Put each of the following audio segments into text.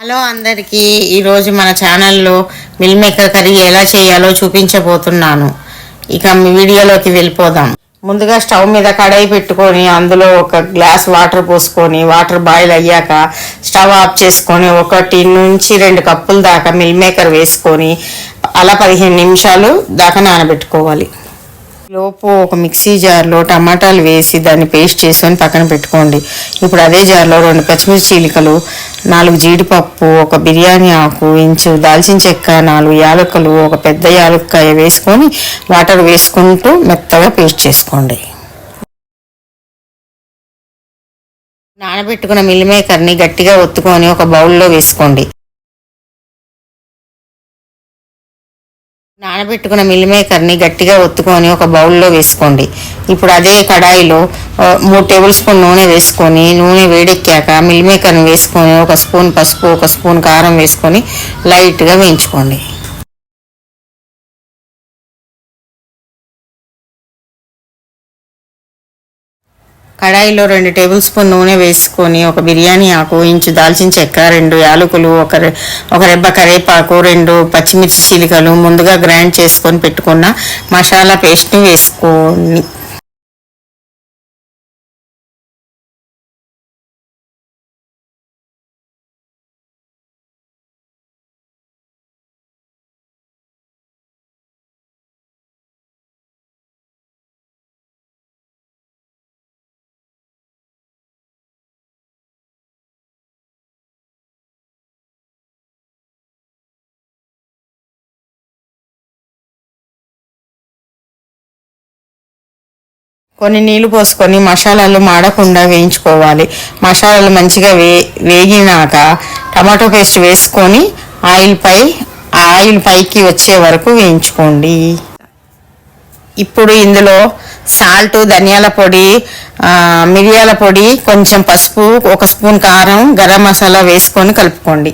Hello అందరికీ ఈరోజు మన ఛానల్లో మిల్ మేకర్ కర్రీ ఎలా చేయాలో చూపించబోతున్నాను. ఇక మీ వీడియోలోకి వెళ్ళిపోదాం. ముందుగా స్టవ్ మీద కడాయి పెట్టుకొని అందులో ఒక గ్లాస్ వాటర్ పోసుకొని వాటర్ బాయిల్ అయ్యాక స్టవ్ ఆఫ్ చేసుకొని ఒకటి నుంచి రెండు కప్పుల దాకా మిల్ మేకర్ వేసుకొని అలా పదిహేను నిమిషాలు దాకా నానబెట్టుకోవాలి. లోపు ఒక మిక్సీ జార్లో టమాటాలు వేసి దాన్ని పేస్ట్ చేసుకొని పక్కన పెట్టుకోండి. ఇప్పుడు అదే జార్లో రెండు పచ్చిమిర్చి చీలికలు నాలుగు జీడిపప్పు ఒక బిర్యానీ ఆకు ఇంచు దాల్చిన చెక్క నాలుగు యాలకులు ఒక పెద్ద యాలక్కాయ వేసుకొని వాటర్ వేసుకుంటూ మెత్తగా పేస్ట్ చేసుకోండి. నానబెట్టుకున్న మిల్ మేకర్ని గట్టిగా ఒత్తుకొని ఒక బౌల్లో వేసుకోండి. నానబెట్టుకున్న మిల్ మేకర్ని గట్టిగా ఒత్తుకొని ఒక బౌల్లో వేసుకోండి. ఇప్పుడు అదే కడాయిలో మూడు టేబుల్ స్పూన్ నూనె వేసుకొని నూనె వేడెక్కాక మిల్ మేకర్ని వేసుకొని ఒక స్పూన్ పసుపు ఒక స్పూన్ కారం వేసుకొని లైట్గా వేయించుకోండి. కడాయిలో రెండు టేబుల్ స్పూన్ నూనె వేసుకొని ఒక బిర్యానీ ఆకు ఇంచు దాల్చిన చెక్క రెండు యాలకులు ఒక ఒక రెబ్బ కరేపాకు రెండు పచ్చిమిర్చి చిలికలు ముందుగా గ్రైండ్ చేసుకొని పెట్టుకున్న మసాలా పేస్ట్ని వేసుకొని కొన్ని నీళ్ళు పోసుకొని మసాలాలు మాడకుండా వేయించుకోవాలి. మసాలాలు మంచిగా వే వేగినాక టమాటో పేస్ట్ వేసుకొని ఆయిల్ పై ఆయిల్ పైకి వచ్చే వరకు వేయించుకోండి. ఇప్పుడు ఇందులో సాల్ట్ ధనియాల పొడి మిరియాల పొడి కొంచెం పసుపు ఒక స్పూన్ కారం గరం మసాలా వేసుకొని కలుపుకోండి.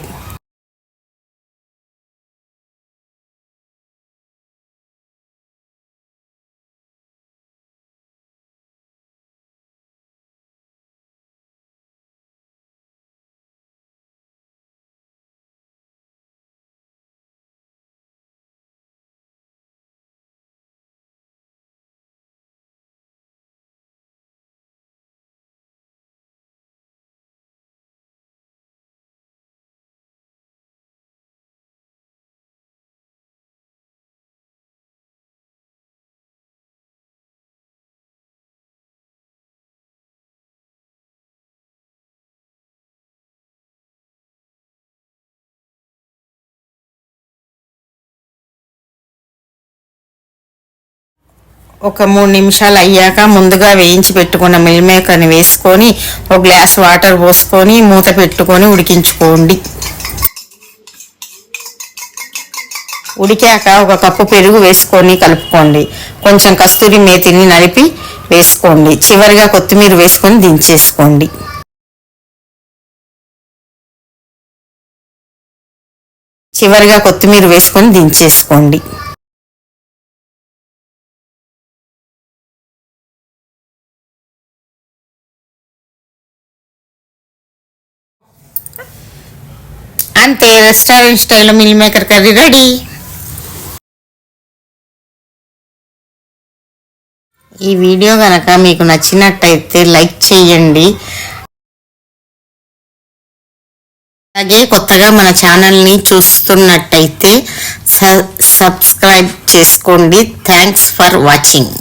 ఒక మూడు నిమిషాలు అయ్యాక ముందుగా వేయించి పెట్టుకున్న మిల్ మేకర్ని వేసుకొని ఒక గ్లాస్ వాటర్ పోసుకొని మూత పెట్టుకొని ఉడికించుకోండి. ఉడికాక ఒక కప్పు పెరుగు వేసుకొని కలుపుకోండి. కొంచెం కస్తూరి మేతిని నలిపి వేసుకోండి. చివరిగా కొత్తిమీర వేసుకొని దించేసుకోండి. చివరిగా కొత్తిమీర వేసుకొని దించేసుకోండి. అంతే రెస్టారెంట్ స్టైల్లో మిల్ మేకర్ కర్రీ రెడీ ఈ వీడియో కనుక మీకు నచ్చినట్టయితే లైక్ చేయండి. అలాగే కొత్తగా మన ఛానల్ని చూస్తున్నట్టయితే సబ్స్క్రైబ్ చేసుకోండి. Thanks for watching